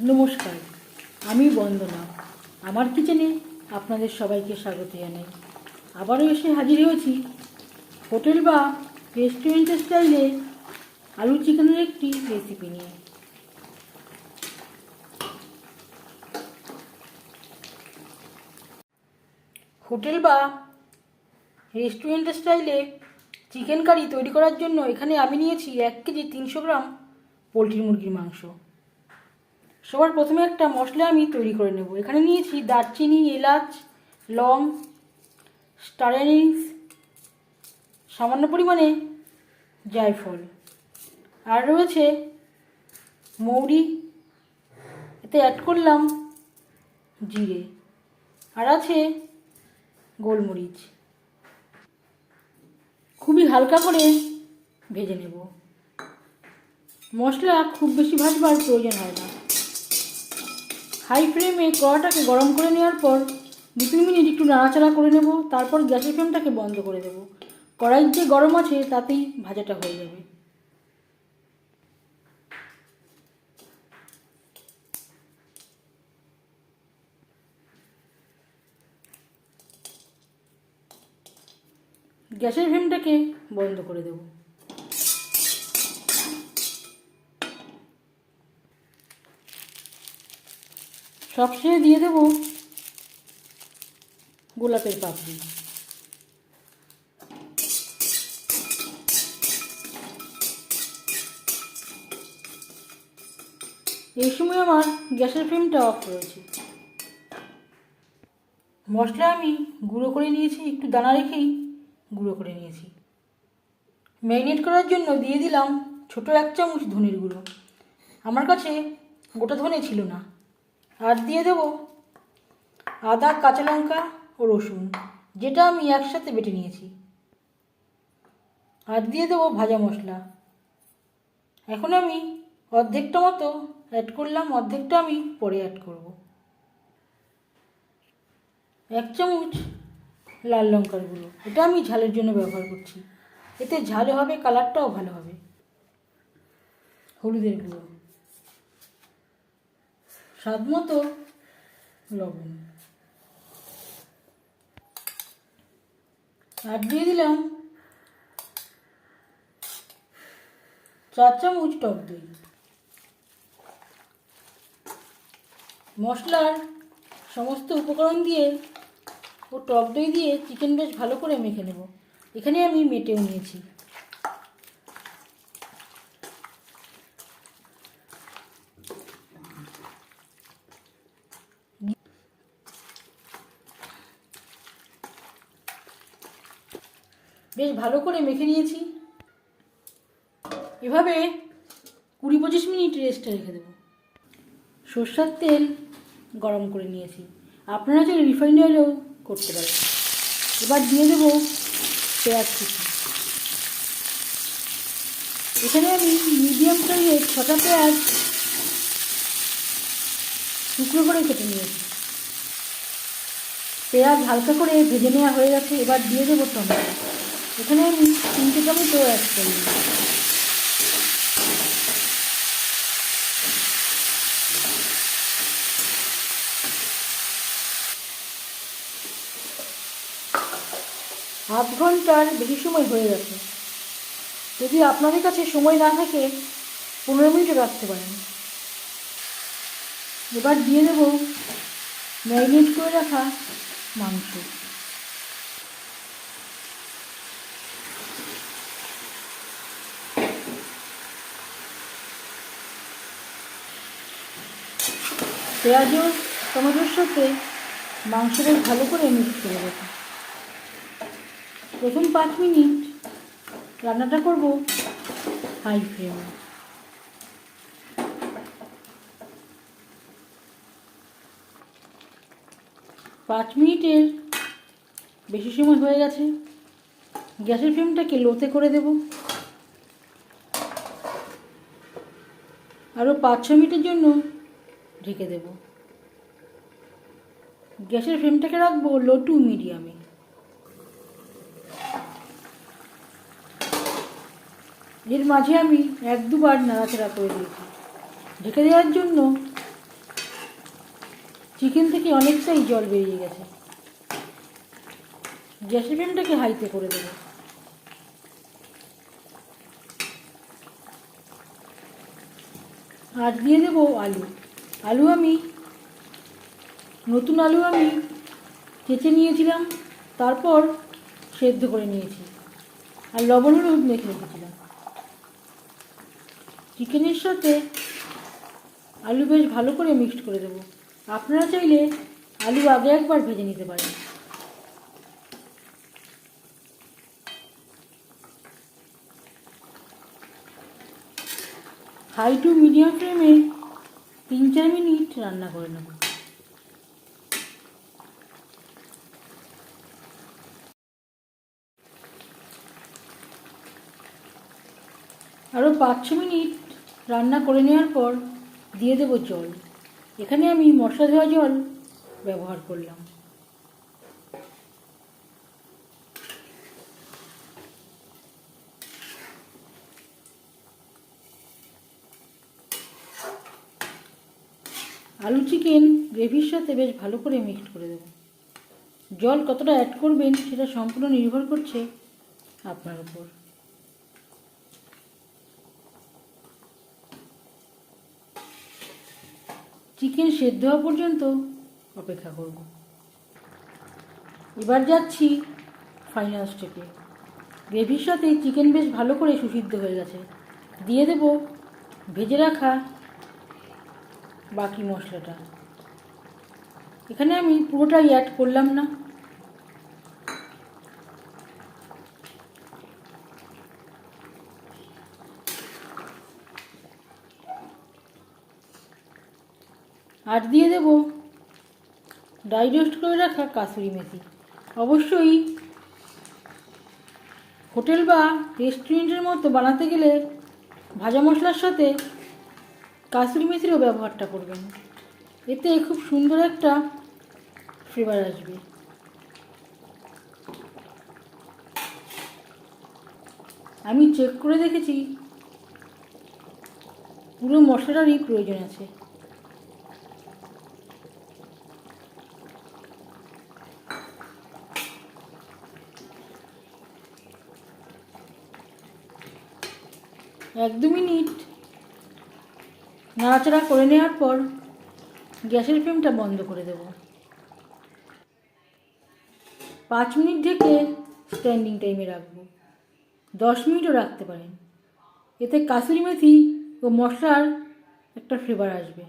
নমস্কার, আমি বন্দনা। আমার কিচেনে আপনাদের সবাইকে স্বাগত জানাই। আবারও এসে হাজির হয়েছি হোটেল বা রেস্টুরেন্টের স্টাইলে আলু চিকেনের একটি রেসিপি নিয়ে। হোটেল বা রেস্টুরেন্টের স্টাইলে চিকেন কারি তৈরি করার জন্য এখানে আমি নিয়েছি এক কেজি তিনশো গ্রাম পোলট্রি মুরগির মাংস। সবার প্রথমে একটা মশলা আমি তৈরি করে নেব। এখানে নিয়েছি দারচিনি, এলাচ, লং স্টার অ্যানিস সামান্য পরিমাণে জায়ফল। আর রয়েছে মৌরি, এতে অ্যাড করলাম জিরে। আর আছে গোলমরিচ। খুবই হালকা করে ভেজে নেব। মশলা খুব বেশি ভাজবার প্রয়োজন হয় না। হাই ফ্লেমে কড়াটাকে গরম করে নেওয়ার পর দু তিন মিনিট একটু নাড়াচাড়া করে নেব, তারপর গ্যাসের ফ্লেমটাকে বন্ধ করে দেব। কড়াই যে গরম আছে, তাতেই ভাজাটা হয়ে যাবে। গ্যাসের ফ্লেমটাকে বন্ধ করে দেব। সবশেষে দিয়ে দেব গোলাপের পাপড়ি। এই সময় আমার গ্যাসের ফ্লেমটা অফ রয়েছে। মশলা আমি গুঁড়ো করে নিয়েছি, একটু দানা রেখেই গুঁড়ো করে নিয়েছি। ম্যারিনেট করার জন্য দিয়ে দিলাম ছোট এক চামচ ধনের গুঁড়ো। আমার কাছে গোটা ধনে ছিল না। আর দিয়ে দেব? আদা, কাঁচা লঙ্কা ও রসুন, যেটা আমি একসাথে বেটে নিয়েছি। আর দিয়ে দেবো ভাজা মশলা। এখন আমি অর্ধেকটা মতো অ্যাড করলাম, অর্ধেকটা আমি পরে অ্যাড করব। এক চামচ লাল লঙ্কার গুঁড়ো, এটা আমি ঝালের জন্য ব্যবহার করছি। এতে ঝাল হবে, কালারটাও ভালো হবে। হলুদের গুঁড়ো। স্বাদ মতো লবণ। আর দিয়ে দিলাম চার চামচ টক দই। মশলার সমস্ত উপকরণ দিয়ে ও টক দই দিয়ে চিকেন বেশ ভালো করে মেখে নেব। এখানে আমি মেটেও নিয়েছি। বেশ ভালো করে মেখে নিয়েছি। এভাবে কুড়ি পঁচিশ মিনিট রেস্টে রেখে দেবো। সর্ষার তেল গরম করে নিয়েছি। আপনারা চাইলে রিফাইন্ড অয়েলও করতে পারেন। এবার দিয়ে দেবো পেঁয়াজ কুচি। এখানে আমি মিডিয়াম সাইজের ছটা পেঁয়াজ টুকরো করে কেটে নিয়েছি। পেঁয়াজ হালকা করে ভেজে নেওয়া হয়ে গেছে। এবার দিয়ে দেবো টমেটো। এখানে আমি তিনটে টমেটো অ্যাড করি আধ ঘণ্টার বেশি সময় হয়ে গেছে। যদি আপনাদের কাছে সময় না থাকে, পনেরো মিনিটও রাখতে পারেন। এবার দিয়ে দেব ম্যারিনেট করে রাখা মাংস। পেঁয়াজ টমেটোর সাথে মাংসটা ভালো করে মিক্স করে দেবো প্রথম পাঁচ মিনিট রান্নাটা করব হাই ফ্লেমে। পাঁচ মিনিটের বেশি সময় হয়ে গেছে। গ্যাসের ফ্লেমটাকে লোতে করে দেব। আরও পাঁচ ছ মিনিটের জন্য ঢেকে দেব। গ্যাসের ফ্লেমটাকে রাখব লো টু মিডিয়ামে এর মাঝে আমি এক দুবার নাড়াচাড়া করে দিয়েছি। ঢেকে দেওয়ার জন্য চিকেন থেকে অনেকটাই জল বেরিয়ে গেছে। গ্যাসের ফ্লেমটাকে হাইতে করে দেবো। আর দিয়ে দেবো আলু। আলু আমি। নতুন আলু আমি কেচে নিয়েছিলাম, তারপর সেদ্ধ করে নিয়েছি। আর লবণ হলুদ মেখে রেখেছিলাম। চিকেনের সাথে আলু বেশ ভালো করে মিক্সড করে দেবো। আপনারা চাইলে আলু আগে একবার ভেজে নিতে পারেন। হাই টু মিডিয়াম ফ্লেমে তিন চার মিনিট রান্না করে নেব। আরও পাঁচ ছ মিনিট রান্না করে নেওয়ার পর দিয়ে দেবো জল। এখানে আমি মশলা ধোয়া জল ব্যবহার করলাম। আলু চিকেন গ্রেভির সাথে বেশ ভালো করে মিক্সড করে দেবো। জল কতটা অ্যাড করবেন সেটা সম্পূর্ণ নির্ভর করছে আপনার উপর। চিকেন সেদ্ধ হওয়া পর্যন্ত অপেক্ষা করব। এবার যাচ্ছি ফাইনাল স্টেপে গ্রেভির সাথে চিকেন বেশ ভালো করে সুসিদ্ধ হয়ে গেছে। দিয়ে দেব ভেজে রাখা বাকি মশলাটা। এখানে আমি পুরোটাই অ্যাড করলাম না। আর দিয়ে দেব ড্রাই রোস্ট করে রাখা কাসুরি মেথি। অবশ্যই হোটেল বা রেস্টুরেন্টের মতো বানাতে গেলে ভাজা মশলার সাথে কাসুরি মেথিরও ব্যবহারটা করবেন। এতে খুব সুন্দর একটা ফ্লেভার আসবে। আমি চেক করে দেখেছি, পুরো মশলাটারই প্রয়োজন আছে। এক দু মিনিট নাড়াচাড়া করে নেওয়ার পর গ্যাসের ফ্লেমটা বন্ধ করে দেব। পাঁচ মিনিট ঢেকে স্ট্যান্ডিং টাইমে রাখব। দশ মিনিটও রাখতে পারেন। এতে কাসুরি মেথি ও মশলার একটা ফ্লেভার আসবে।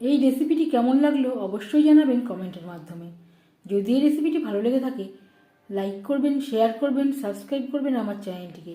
এই রেসিপিটি কেমন লাগল অবশ্যই জানাবেন কমেন্টের মাধ্যমে। যদি এই রেসিপিটি ভালো লেগে থাকে লাইক করবেন শেয়ার করবেন সাবস্ক্রাইব করবেন আমার চ্যানেলটিকে